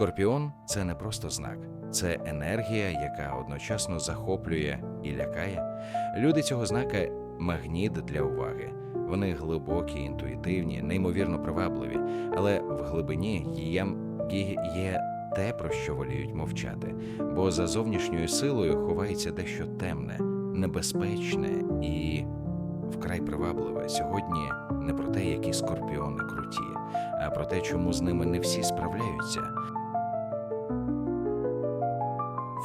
Скорпіон це не просто знак, це енергія, яка одночасно захоплює і лякає. Люди цього знака магніт для уваги. Вони глибокі, інтуїтивні, неймовірно привабливі, але в глибині є, є те, про що воліють мовчати, бо за зовнішньою силою ховається дещо темне, небезпечне і вкрай привабливе. Сьогодні не про те, які скорпіони круті, а про те, чому з ними не всі справляються.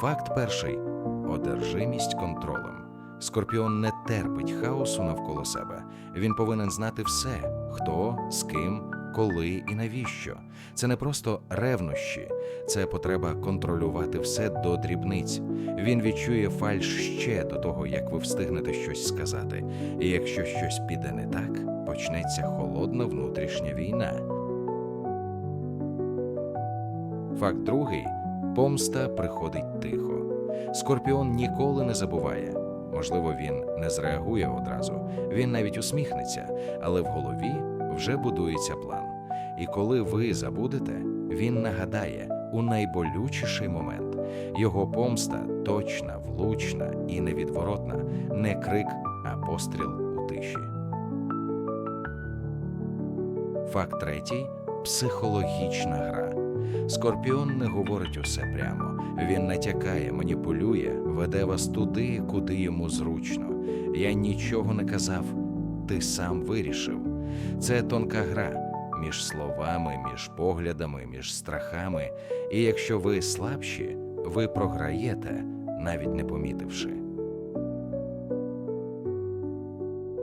Факт перший одержимість контролем. Скорпіон не терпить хаосу навколо себе. Він повинен знати все: хто, з ким, коли і навіщо. Це не просто ревнощі, це потреба контролювати все до дрібниць. Він відчує фальш ще до того, як ви встигнете щось сказати. І якщо щось піде не так, почнеться холодна внутрішня війна. Факт другий помста приходить тихо. Скорпіон ніколи не забуває. Можливо, він не зреагує одразу, він навіть усміхнеться, але в голові вже будується план. І коли ви забудете, він нагадає у найболючіший момент. Його помста точна, влучна і невідворотна, не крик, а постріл у тиші. Факт третій психологічна гра. Скорпіон не говорить усе прямо. Він натякає, маніпулює, веде вас туди, куди йому зручно. Я нічого не казав, ти сам вирішив. Це тонка гра між словами, між поглядами, між страхами. І якщо ви слабші, ви програєте, навіть не помітивши.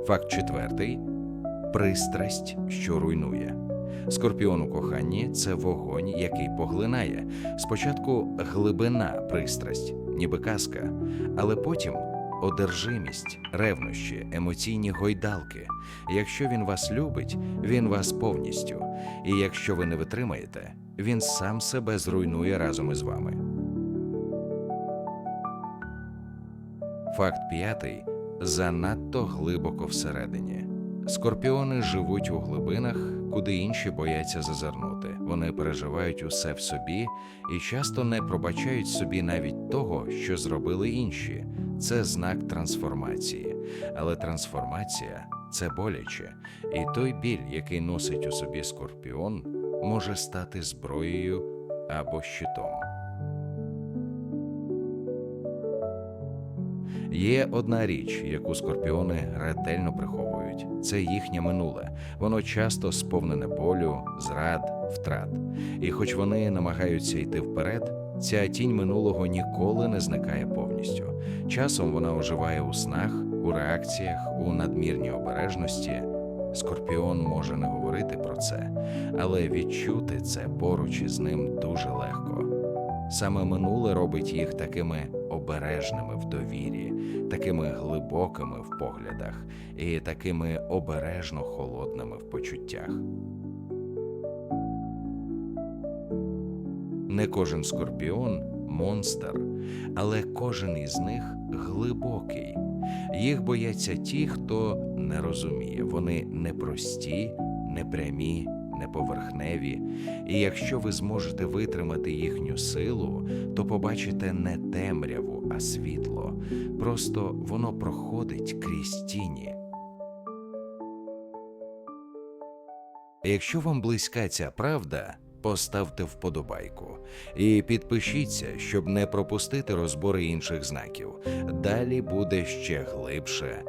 Факт четвертий пристрасть, що руйнує. Скорпіон у коханні це вогонь, який поглинає. Спочатку глибина пристрасть, ніби казка, але потім одержимість, ревнощі, емоційні гойдалки. Якщо він вас любить, він вас повністю. І якщо ви не витримаєте, він сам себе зруйнує разом із вами. Факт п'ятий занадто глибоко всередині. Скорпіони живуть у глибинах, куди інші бояться зазирнути. Вони переживають усе в собі і часто не пробачають собі навіть того, що зробили інші. Це знак трансформації. Але трансформація це боляче, і той біль, який носить у собі скорпіон, може стати зброєю або щитом. Є одна річ, яку скорпіони ретельно приховують це їхнє минуле. Воно часто сповнене болю, зрад, втрат. І хоч вони намагаються йти вперед, ця тінь минулого ніколи не зникає повністю. Часом вона оживає у снах, у реакціях, у надмірній обережності. Скорпіон може не говорити про це, але відчути це поруч із ним дуже легко. Саме минуле робить їх такими обережними в довірі, такими глибокими в поглядах і такими обережно холодними в почуттях. Не кожен скорпіон монстр, але кожен із них глибокий. Їх бояться ті, хто не розуміє. Вони непрості, непрямі, неповерхневі. І якщо ви зможете витримати їхню силу, то побачите не темряву, а світло. Просто воно проходить крізь тіні. Якщо вам близька ця правда, поставте вподобайку і підпишіться, щоб не пропустити розбори інших знаків. Далі буде ще глибше